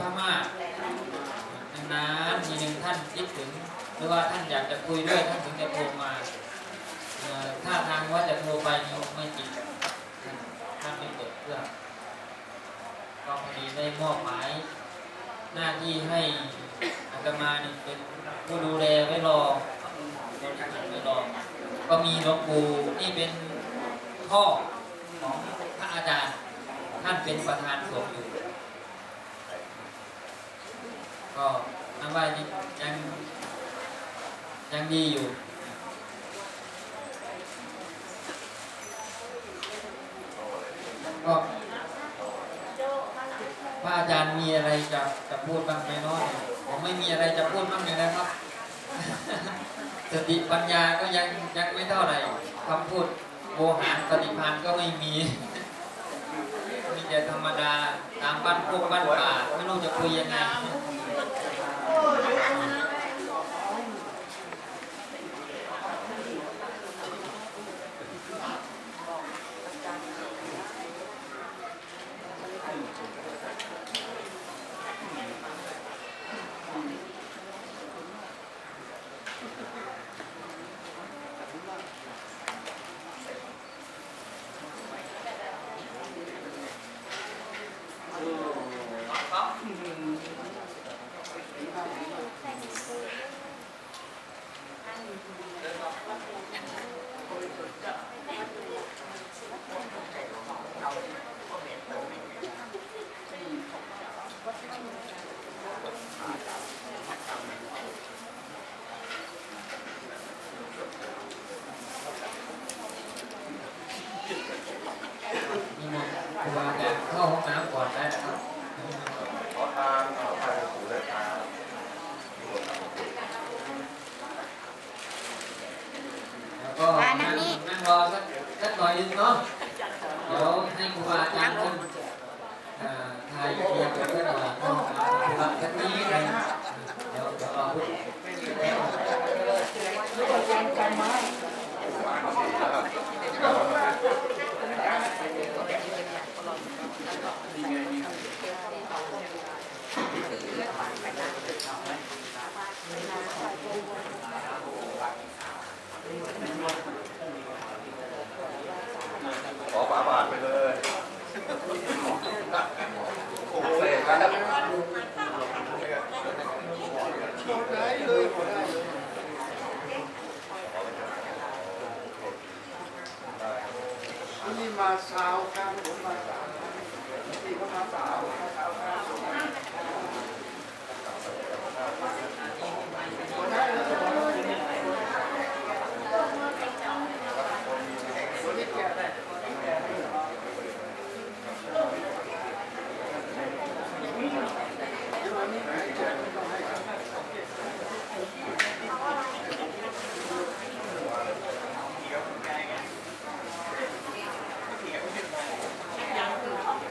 พม่านานทีหนึ่งท่านคิดถึง หรือว่าท่านอยากจะคุยด้วยท่านถึงจะโทรมาเอ่อถ้าทางว่าจะโทรไปนี่ไม่จริงท่านไม่เปิดเครื่องก็พอดีได้มอบหมาย หน้าที่ให้อาตมานี่เป็นผู้ดูแลไว้รอไว้รอก็มีหลวงปู่นี่เป็นพ่อของพระอาจารย์ ท่านเป็นประธานสงฆ์อยู่ ก็นับ ว่ายังยังดีอยู่ก็พระอาจารย์มีอะไรจะจะพูดบ้างไหมเน้อยผมไม่มีอะไรจะพูดบ้างเลยนะครับ สติปัญญาก็ยังยังไม่เท่าไหร่คำพูดโวหารปฏิภาณก็ไม่มี มีแต่ธรรมดาตามบ้านพวกบ้านป่าไม่รู้จะคุยยังไง ครูบาอาจารย์เข้าห้องน้ำก่อนได้นะครับขอทานขอทานหูเลยครับแล้วก็นั่งนั่งรอสักสักหน่อยนึงเนาะเดี๋ยวให้ครูบาอาจารย์ท่านทายเรียงกันเพื่อนเข้าห้องน้ำครูบาท่านนี้เลยเนี่มาสาวครับผมมาสาวนี่ก็มสาว